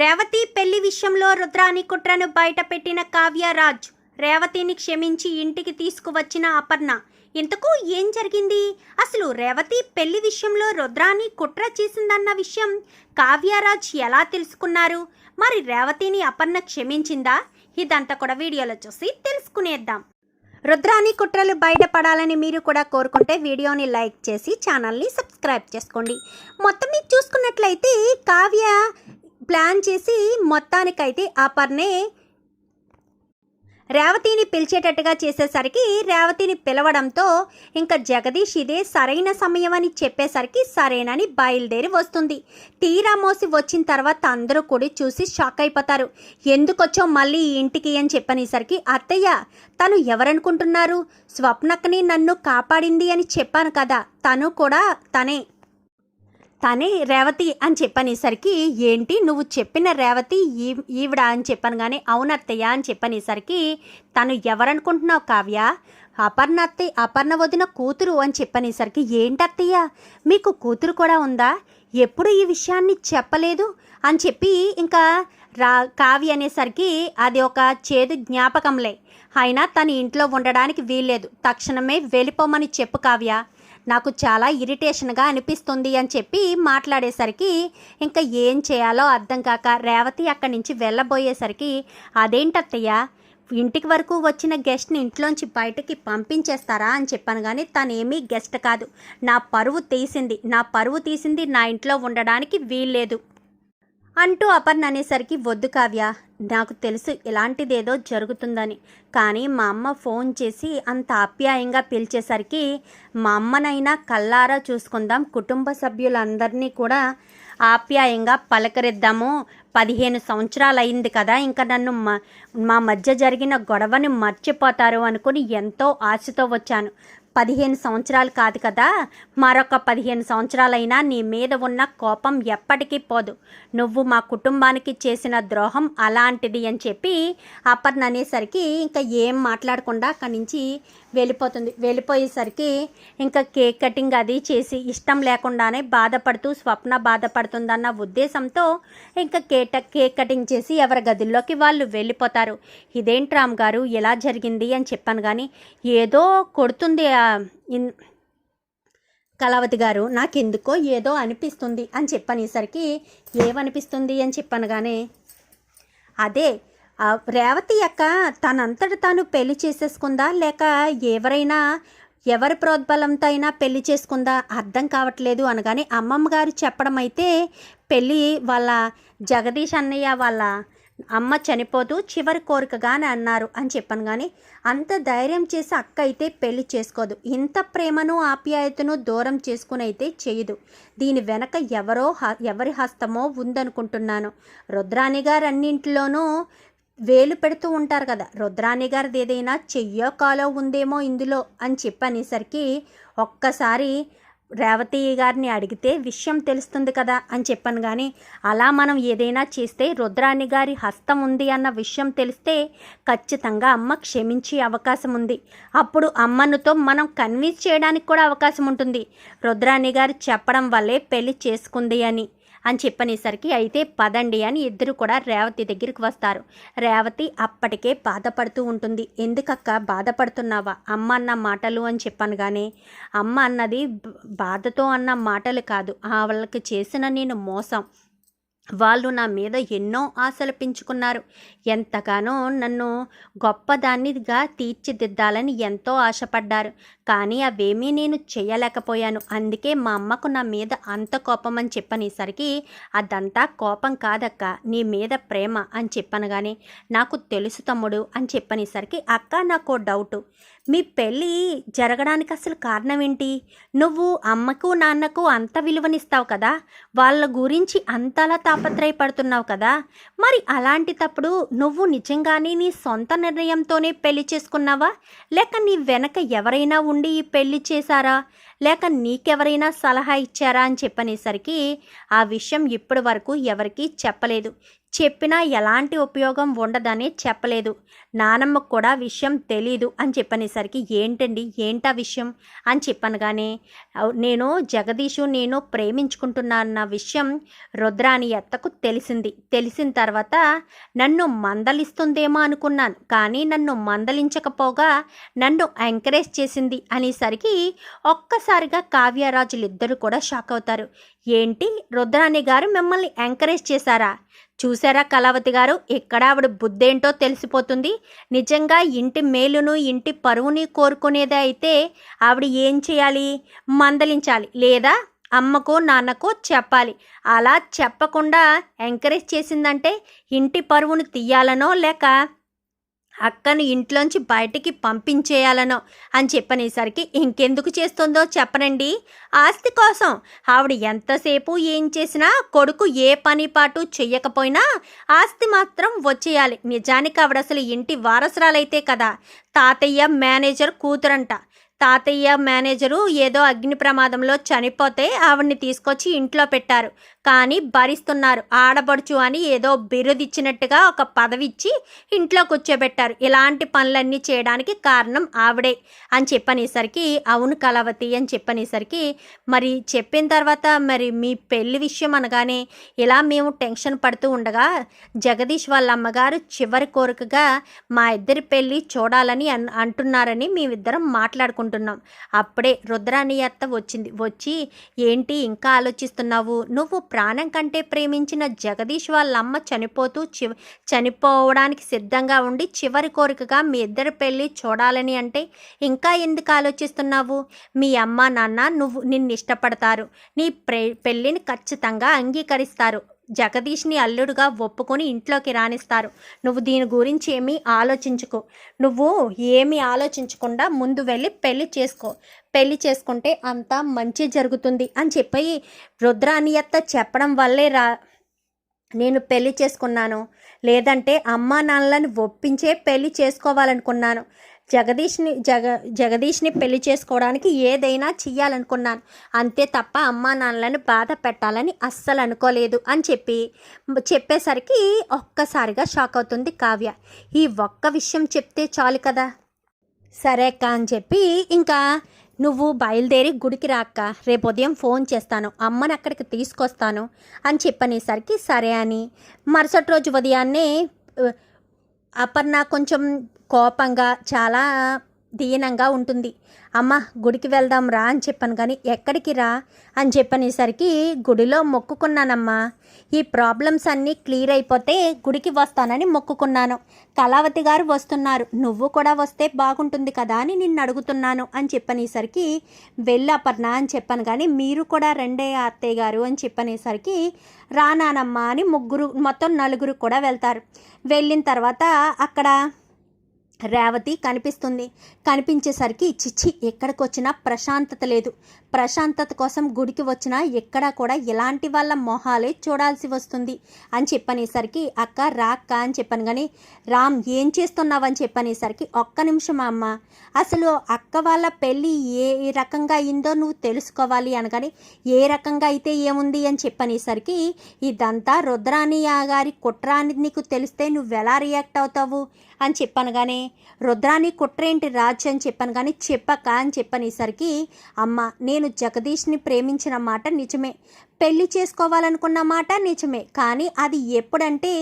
రేవతి పెళ్ళి విషయంలో రుద్రాని కుట్రను బయటపెట్టిన కావ్యరాజ్ రేవతిని క్షమించి ఇంటికి తీసుకువచ్చిన అపర్ణ ఇంతకు ఏం జరిగింది? అసలు రేవతి పెళ్ళి విషయంలో రుద్రాని కుట్ర చేసిందన్న విషయం కావ్యరాజ్ ఎలా తెలుసుకున్నారు? మరి రేవతిని అపర్ణ క్షమించిందా? ఇదంతా కూడా వీడియోలో చూసి తెలుసుకునేద్దాం. రుద్రాని కుట్రలు బయటపడాలని మీరు కూడా కోరుకుంటే వీడియోని లైక్ చేసి ఛానల్ని సబ్స్క్రైబ్ చేసుకోండి. మొత్తం మీద చూసుకున్నట్లయితే కావ్య ప్లాన్ చేసి మొత్తానికైతే పర్నే రేవతిని పిలిచేటట్టుగా చేసేసరికి రేవతిని పిలవడంతో ఇంకా జగదీష్ ఇదే సరైన సమయం అని చెప్పేసరికి సరేనని బయలుదేరి వస్తుంది. తీరా మోసి వచ్చిన తర్వాత అందరూ కూడా చూసి షాక్ అయిపోతారు. ఎందుకొచ్చో మళ్ళీ ఈ ఇంటికి అని చెప్పనేసరికి అత్తయ్య తను ఎవరనుకుంటున్నారు? స్వప్నక్కని నన్ను కాపాడింది అని చెప్పాను కదా తను కూడా తనే. కానీ రేవతి అని చెప్పనేసరికి ఏంటి? నువ్వు చెప్పిన రేవతి ఈ ఈవిడ అని చెప్పాను కానీ అవునత్తయ్య అని చెప్పనేసరికి తను ఎవరనుకుంటున్నావు కావ్య? అపర్ణ అత్తయ్య అపర్ణ వదిన కూతురు అని చెప్పనేసరికి ఏంటత్తయ్య? మీకు కూతురు కూడా ఉందా? ఎప్పుడు ఈ విషయాన్ని చెప్పలేదు? అని చెప్పి ఇంకా రా కావ్య అనేసరికి అది ఒక చేదు జ్ఞాపకంలే. అయినా తన ఇంట్లో ఉండడానికి వీల్లేదు. తక్షణమే వెళ్ళిపోమని చెప్పు కావ్య. నాకు చాలా ఇరిటేషన్గా అనిపిస్తుంది అని చెప్పి మాట్లాడేసరికి ఇంకా ఏం చేయాలో అర్థం కాక రేవతి అక్కడి నుంచి వెళ్ళబోయేసరికి అదేంటత్తయ్య ఇంటికి వరకు వచ్చిన గెస్ట్ని ఇంట్లోంచి బయటకి పంపించేస్తారా? అని చెప్పాను కానీ తనేమీ గెస్ట్ కాదు. నా పరువు తీసింది. నా పరువు తీసింది నా ఇంట్లో ఉండడానికి వీల్లేదు. అంటూ అపర్ణ అనేసరికి వద్దు కావ్య నాకు తెలుసు ఇలాంటిదేదో జరుగుతుందని. కానీ మా అమ్మ ఫోన్ చేసి అంత ఆప్యాయంగా పిలిచేసరికి మా అమ్మనైనా కల్లారా చూసుకుందాం కుటుంబ సభ్యులందరినీ కూడా ఆప్యాయంగా పలకరిద్దాము. పదిహేను సంవత్సరాలు అయింది కదా ఇంకా నన్ను మా మా మధ్య జరిగిన గొడవని మర్చిపోతారు అనుకుని ఎంతో ఆశతో వచ్చాను. పదిహేను సంవత్సరాలు కాదు కదా. మరొక పదిహేను సంవత్సరాలైనా నీ మీద ఉన్న కోపం ఎప్పటికీ పోదు. నువ్వు మా కుటుంబానికి చేసిన ద్రోహం అలాంటిది అని చెప్పి అపర్ణ అనేసరికి ఇంకా ఏం మాట్లాడకుండా అక్కడి నుంచి వెళ్ళిపోతుంది. వెళ్ళిపోయేసరికి ఇంకా కేక్ కటింగ్ అది చేసి ఇష్టం లేకుండానే బాధపడుతూ స్వప్న బాధపడుతుందన్న ఉద్దేశంతో ఇంకా కేట కేక్ కటింగ్ చేసి ఎవరి గదుల్లోకి వాళ్ళు వెళ్ళిపోతారు. ఇదేంటి రామ్ గారు ఎలా జరిగింది అని చెప్పాను కానీ ఏదో కొడుతుంది ఆ ఇన్ కళావతి గారు నాకెందుకో ఏదో అనిపిస్తుంది అని చెప్పనేసరికి ఏమనిపిస్తుంది అని చెప్పనగానే అదే రేవతి యొక్క తనంతట తాను పెళ్ళి చేసేసుకుందా? లేక ఎవరైనా ఎవరి ప్రోద్బలంతో అయినా పెళ్ళి చేసుకుందా? అర్థం కావట్లేదు అనగానే అమ్మమ్మ గారు చెప్పడం అయితే పెళ్ళి వాళ్ళ జగదీష్ అన్నయ్య వాళ్ళ అమ్మ చనిపోతూ చివరి కోరికగానే అన్నారు అని చెప్పాను కానీ అంత ధైర్యం చేసి అక్క అయితే పెళ్ళి చేసుకోదు. ఇంత ప్రేమను ఆప్యాయతను దూరం చేసుకుని అయితే చేయదు. దీని వెనక ఎవరో హ- ఎవరి హస్తమో ఉందనుకుంటున్నాను. రుద్రాణి గారు అన్నింటిలోనూ వేలు పెడుతూ ఉంటారు కదా. రుద్రాణి గారిది ఏదైనా చెయ్యో కాలో ఉందేమో ఇందులో అని చెప్పనేసరికి ఒక్కసారి రేవతి గారిని అడిగితే విషయం తెలుస్తుంది కదా అని చెప్పాను కానీ అలా మనం ఏదైనా చేస్తే రుద్రాణి గారి హస్తం ఉంది అన్న విషయం తెలిస్తే ఖచ్చితంగా అమ్మ క్షమించే అవకాశం ఉంది. అప్పుడు అమ్మనుతో మనం కన్విన్స్ చేయడానికి కూడా అవకాశం ఉంటుంది. రుద్రాణి గారు చెప్పడం వల్లే పెళ్ళి చేసుకుంది అని. అని చెప్పనేసరికి అయితే పదండి అని ఇద్దరు కూడా రేవతి దగ్గరికి వస్తారు. రేవతి అప్పటికే బాధపడుతూ ఉంటుంది. ఎందుకక్క బాధపడుతున్నావా? అమ్మ అన్న మాటలు అని చెప్పాను కానీ అమ్మ అన్నది బాధతో అన్న మాటలు కాదు. ఆ వాళ్ళకి చేసిన నేను మోసం. వాళ్ళు నా మీద ఎన్నో ఆశలు పెంచుకున్నారు. ఎంతగానో నన్ను గొప్పదాన్నిగా తీర్చిదిద్దాలని ఎంతో ఆశపడ్డారు. కానీ అవేమీ నేను చేయలేకపోయాను. అందుకే మా అమ్మకు నా మీద అంత కోపం అని చెప్పనేసరికి అదంతా కోపం కాదక్క నీ మీద ప్రేమ అని చెప్పను కానీ నాకు తెలుసు తమ్ముడు అని చెప్పనేసరికి అక్క నాకు డౌటు. మీ పెళ్ళి జరగడానికి అసలు కారణం ఏంటి నువ్వు అమ్మకు నాన్నకు అంత విలువనిస్తావు కదా? వాళ్ళ గురించి అంతలా తాపత్రయపడుతున్నావు కదా? మరి అలాంటి తప్పుడు నువ్వు నిజంగానే నీ సొంత నిర్ణయంతోనే పెళ్ళి చేసుకున్నావా? లేక నీ వెనక ఎవరైనా ఉండి ఈ పెళ్ళి చేశారా? లేక నీకెవరైనా సలహా ఇచ్చారా అని చెప్పనేసరికి ఆ విషయం ఇప్పటి వరకు ఎవరికీ చెప్పలేదు. చెప్పినా ఎలాంటి ఉపయోగం ఉండదని చెప్పలేదు. నానమ్మకు కూడా విషయం తెలీదు అని చెప్పనేసరికి ఏంటండి? ఏంటా విషయం? అని చెప్పనగానే నేను జగదీషు నేను ప్రేమించుకుంటున్నాన్న విషయం రుద్రాని ఎత్తకు తెలిసింది. తెలిసిన తర్వాత నన్ను మందలిస్తుందేమో అనుకున్నాను. కానీ నన్ను మందలించకపోగా నన్ను ఎంకరేజ్ చేసింది అనేసరికి ఒక్కసారిగా కావ్యరాజులు ఇద్దరు కూడా షాక్ అవుతారు. ఏంటి? రుద్రాణి గారు మిమ్మల్ని ఎంకరేజ్ చేశారా? చూసారా కళావతి గారు? ఇక్కడ ఆవిడ బుద్ధేంటో తెలిసిపోతుంది. నిజంగా ఇంటి మేలును ఇంటి పరువుని కోరుకునేది అయితే ఆవిడ ఏం చేయాలి? మందలించాలి లేదా అమ్మకు నాన్నకు చెప్పాలి. అలా చెప్పకుండా ఎంకరేజ్ చేసిందంటే ఇంటి పరువును తీయాలనో లేక అక్కను ఇంట్లోంచి బయటికి పంపించేయాలనో అని చెప్పనేసరికి ఇంకెందుకు చేస్తుందో చెప్పనండి. ఆస్తి కోసం. ఆవిడ ఎంతసేపు ఏం చేసినా కొడుకు ఏ పని పాటు చెయ్యకపోయినా ఆస్తి మాత్రం వచ్చేయాలి. నిజానికి ఆవిడ అసలు ఇంటి వారసురాలైతే కదా. తాతయ్య మేనేజర్ కూతురంట. తాతయ్య మేనేజరు ఏదో అగ్ని ప్రమాదంలో చనిపోతే ఆవిడ్ని తీసుకొచ్చి ఇంట్లో పెట్టారు. కానీ భరిస్తున్నారు. ఆడబడుచు అని ఏదో బిరుదిచ్చినట్టుగా ఒక పదవి ఇచ్చి ఇంట్లో కూర్చోబెట్టారు ఇలాంటి పనులన్నీ చేయడానికి కారణం ఆవిడే అని చెప్పనేసరికి అవును కలవతి అని చెప్పనేసరికి మరి చెప్పిన తర్వాత మరి మీ పెళ్ళి విషయం అనగానే ఇలా మేము టెన్షన్ పడుతూ ఉండగా జగదీష్ వాళ్ళ అమ్మగారు చివరి కోరికగా మా ఇద్దరి పెళ్ళి చూడాలని అన్ అంటున్నారని మేమిద్దరం మాట్లాడుకుంటున్నాం. అప్పుడే రుద్రాని అత్త వచ్చింది. వచ్చి ఏంటి ఇంకా ఆలోచిస్తున్నావు? నువ్వు ప్రాణం కంటే ప్రేమించిన జగదీష్ వాళ్ళ అమ్మ చనిపోతూ చి చనిపోవడానికి సిద్ధంగా ఉండి చివరి కోరికగా మీ ఇద్దరి పెళ్ళి చూడాలని అంటే ఇంకా ఎందుకు ఆలోచిస్తున్నావు? మీ అమ్మ నాన్న నువ్వు నిన్ను ఇష్టపడతారు. నీ ప్రే పెళ్ళిని ఖచ్చితంగా అంగీకరిస్తారు. జగదీష్ని అల్లుడుగా ఒప్పుకొని ఇంట్లోకి రాణిస్తారు నువ్వు దీని గురించి ఏమీ ఆలోచించుకో. నువ్వు ఏమీ ఆలోచించకుండా ముందు వెళ్ళి పెళ్ళి చేసుకో. పెళ్ళి చేసుకుంటే అంతా మంచి జరుగుతుంది అని చెప్పి రుద్రానియత్త చెప్పడం వల్లే రా నేను పెళ్ళి చేసుకున్నాను. లేదంటే అమ్మా నాన్నలను ఒప్పించే పెళ్ళి చేసుకోవాలనుకున్నాను. జగదీష్ని జగ జగదీష్ని పెళ్ళి చేసుకోవడానికి ఏదైనా చెయ్యాలనుకున్నాను. అంతే తప్ప అమ్మా నాన్నలను బాధ పెట్టాలని అస్సలు అనుకోలేదు అని చెప్పి చెప్పేసరికి ఒక్కసారిగా షాక్ అవుతుంది కావ్య. ఈ ఒక్క విషయం చెప్తే చాలు కదా? సరే అక్క అని చెప్పి ఇంకా నువ్వు బయలుదేరి గుడికి రాక్క రేపు ఉదయం ఫోన్ చేస్తాను. అమ్మని అక్కడికి తీసుకొస్తాను అని చెప్పనేసరికి సరే అని. మరుసటి రోజు ఉదయాన్నే అపర్ణ కొంచెం కోపంగా చాలా దీనంగా ఉంటుంది. అమ్మ గుడికి వెళ్దాం రా అని చెప్పాను కానీ ఎక్కడికి రా అని చెప్పనేసరికి గుడిలో మొక్కుకున్నానమ్మా. ఈ ప్రాబ్లమ్స్ అన్నీ క్లియర్ అయిపోతే గుడికి వస్తానని మొక్కుకున్నాను. కళావతి గారు వస్తున్నారు. నువ్వు కూడా వస్తే బాగుంటుంది కదా అని నిన్ను అడుగుతున్నాను అని చెప్పనేసరికి వెళ్ళాపర్ణ అని చెప్పాను కానీ మీరు కూడా రెండే అత్తయ్య గారు అని చెప్పనేసరికి రానానమ్మా అని ముగ్గురు మొత్తం నలుగురు కూడా వెళ్తారు. వెళ్ళిన తర్వాత అక్కడ రేవతి కనిపిస్తుంది. కనిపించేసరికి చిచ్చి ఎక్కడికి వచ్చినా ప్రశాంతత లేదు. ప్రశాంతత కోసం గుడికి వచ్చినా ఎక్కడా కూడా ఎలాంటి వాళ్ళ మొహాలే చూడాల్సి వస్తుంది అని చెప్పనేసరికి అక్క రాక్క అని చెప్పాను కానీ రామ్ ఏం చేస్తున్నావని చెప్పనేసరికి ఒక్క నిమిషం అమ్మ అసలు అక్క వాళ్ళ పెళ్ళి ఏ రకంగా అయిందో నువ్వు తెలుసుకోవాలి అనగాని ఏ రకంగా అయితే ఏముంది అని చెప్పనేసరికి ఇదంతా రుద్రానియా గారి కుట్ర అని నీకు తెలిస్తే నువ్వు ఎలా రియాక్ట్ అవుతావు అని చెప్పాను కానీ రుద్రాణి రుద్రాని కుట్రేంటి రాజు అని చెప్పాను కానీ చెప్పక అని చెప్పనేసరికి అమ్మ నేను జగదీష్ని ప్రేమించిన మాట నిజమే. పెళ్ళి చేసుకోవాలనుకున్న మాట నిజమే. కానీ అది ఎప్పుడంటే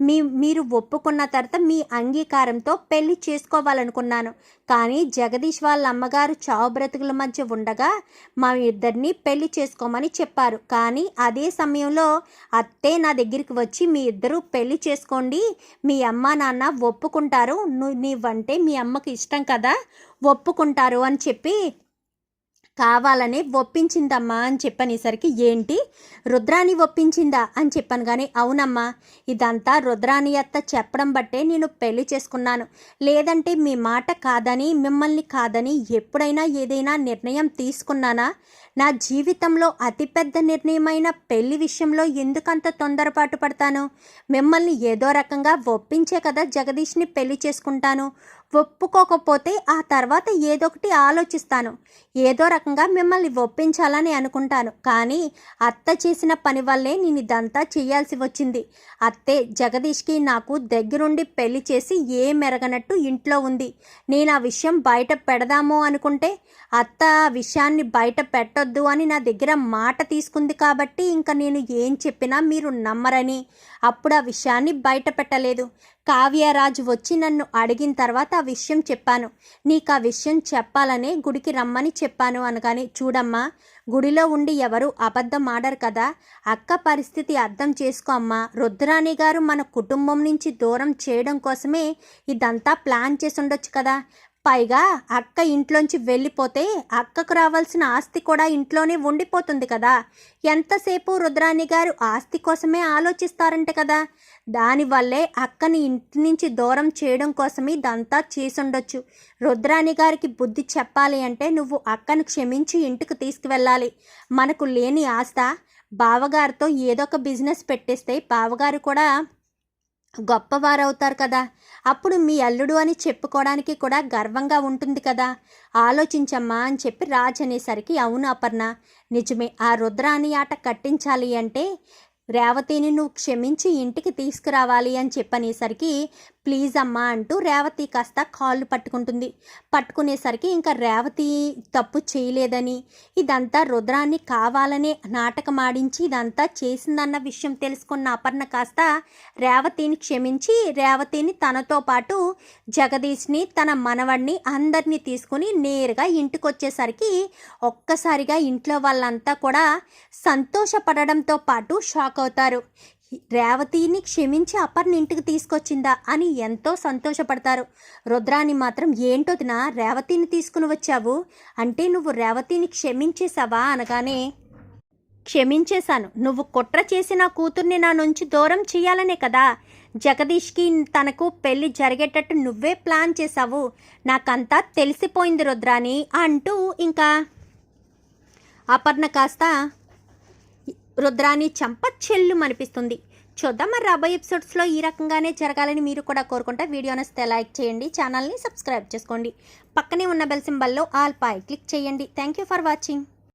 మీ మీరు ఒప్పుకున్న తర్వాత మీ అంగీకారంతో పెళ్ళి చేసుకోవాలనుకున్నాను. కానీ జగదీష్ వాళ్ళ అమ్మగారు చావు బ్రతుకుల మధ్య ఉండగా మా ఇద్దరిని పెళ్ళి చేసుకోమని చెప్పారు. కానీ అదే సమయంలో అత్తే నా దగ్గరికి వచ్చి మీ ఇద్దరు పెళ్ళి చేసుకోండి. మీ అమ్మ నాన్న ఒప్పుకుంటారు. నువ్వు నీవంటే మీ అమ్మకి ఇష్టం కదా. ఒప్పుకుంటారు అని చెప్పి కావాలని ఒప్పించిందమ్మా అని చెప్పనేసరికి ఏంటి? రుద్రాణి ఒప్పించిందా? అని చెప్పాను కానీ అవునమ్మా ఇదంతా రుద్రాణి అత్త చెప్పడం బట్టే నేను పెళ్ళి చేసుకున్నాను. లేదంటే మీ మాట కాదని మిమ్మల్ని కాదని ఎప్పుడైనా ఏదైనా నిర్ణయం తీసుకున్నానా? నా జీవితంలో అతిపెద్ద నిర్ణయమైన పెళ్ళి విషయంలో ఎందుకంత తొందరపాటు పడతాను? మిమ్మల్ని ఏదో రకంగా ఒప్పించే కదా జగదీష్ని పెళ్ళి చేసుకుంటాను. ఒప్పుకోకపోతే ఆ తర్వాత ఏదో ఒకటి ఆలోచిస్తాను. ఏదో రకంగా మిమ్మల్ని ఒప్పించాలని అనుకుంటాను. కానీ అత్త చేసిన పని వల్లే నేను ఇదంతా చేయాల్సి వచ్చింది. అత్తే జగదీష్కి నాకు దగ్గరుండి పెళ్ళి చేసి ఏ మెరగనట్టు ఇంట్లో ఉంది. నేను ఆ విషయం బయట పెడదాము అనుకుంటే అత్త ఆ విషయాన్ని బయట పెట్టొద్దు. అని నా దగ్గర మాట తీసుకుంది కాబట్టి ఇంకా నేను ఏం చెప్పినా మీరు నమ్మరని. అప్పుడు ఆ విషయాన్ని బయట పెట్టలేదు కావ్యరాజు వచ్చి నన్ను అడిగిన తర్వాత ఆ విషయం చెప్పాను. నీకు ఆ విషయం చెప్పాలనే గుడికి రమ్మని చెప్పాను అనగానే చూడమ్మా గుడిలో ఉండి ఎవరు అబద్ధం ఆడరు కదా. అక్క పరిస్థితి అర్థం చేసుకో అమ్మా. రుద్రాణి గారు మన కుటుంబం నుంచి దూరం చేయడం కోసమే ఇదంతా ప్లాన్ చేసి ఉండొచ్చు కదా. పైగా అక్క ఇంట్లోంచి వెళ్ళిపోతే అక్కకు రావాల్సిన ఆస్తి కూడా ఇంట్లోనే ఉండిపోతుంది కదా. ఎంతసేపు రుద్రాణి గారు ఆస్తి కోసమే ఆలోచిస్తారంట కదా. దానివల్లే అక్కని ఇంటి నుంచి దూరం చేయడం కోసమే ఇదంతా చేసుండొచ్చు. రుద్రాణి గారికి బుద్ధి చెప్పాలి అంటే నువ్వు అక్కను క్షమించి ఇంటికి తీసుకువెళ్ళాలి. మనకు లేని ఆస్త బావగారితో ఏదో ఒక బిజినెస్ పెట్టేస్తే బావగారు కూడా గొప్పవారు అవుతారు కదా. అప్పుడు మీ అల్లుడు అని చెప్పుకోవడానికి కూడా గర్వంగా ఉంటుంది కదా. ఆలోచించమ్మా అని చెప్పి రాజ్ అనేసరికి అవును అపర్ణ నిజమే ఆ రుద్రాని ఆట కట్టించాలి అంటే రేవతిని నువ్వు క్షమించి ఇంటికి తీసుకురావాలి అని చెప్పనేసరికి ప్లీజ్ అమ్మా అంటూ రేవతి కాస్త కాళ్ళు పట్టుకుంటుంది. పట్టుకునేసరికి ఇంకా రేవతి తప్పు చేయలేదని ఇదంతా రుద్రాన్ని కావాలనే నాటకం ఆడించి ఇదంతా చేసిందన్న విషయం తెలుసుకున్న అపర్ణ కాస్త రేవతిని క్షమించి రేవతిని తనతో పాటు జగదీష్ని తన మనవడిని అందరినీ తీసుకుని నేరుగా ఇంటికి వచ్చేసరికి ఒక్కసారిగా ఇంట్లో వాళ్ళంతా కూడా సంతోషపడడంతో పాటు షాక్ అవుతారు రేవతిని క్షమించి అపర్ణ ఇంటికి తీసుకొచ్చిందా అని ఎంతో సంతోషపడతారు. రుద్రాని మాత్రం ఏంటోదినా రేవతిని తీసుకుని వచ్చావు? అంటే నువ్వు రేవతిని క్షమించేశావా? అనగానే క్షమించేశాను. నువ్వు కుట్ర చేసి నా కూతుర్ని నా నుంచి దూరం చేయాలనే కదా. జగదీష్కి తనకు పెళ్ళి జరిగేటట్టు నువ్వే ప్లాన్ చేశావు. నాకంతా తెలిసిపోయింది రుద్రాని అంటూ ఇంకా అపర్ణ కాస్త రుద్రాన్ని చంప చెల్లు అనిపిస్తుంది చూద్దాం మరి రాబోయే ఎపిసోడ్స్లో ఈ రకంగానే జరగాలని మీరు కూడా కోరుకుంటే వీడియో నచ్చితే లైక్ చేయండి ఛానల్ని సబ్స్క్రైబ్ చేసుకోండి. పక్కనే ఉన్న బెల్ సింబల్లో ఆల్ పై క్లిక్ చేయండి. Thank you for watching.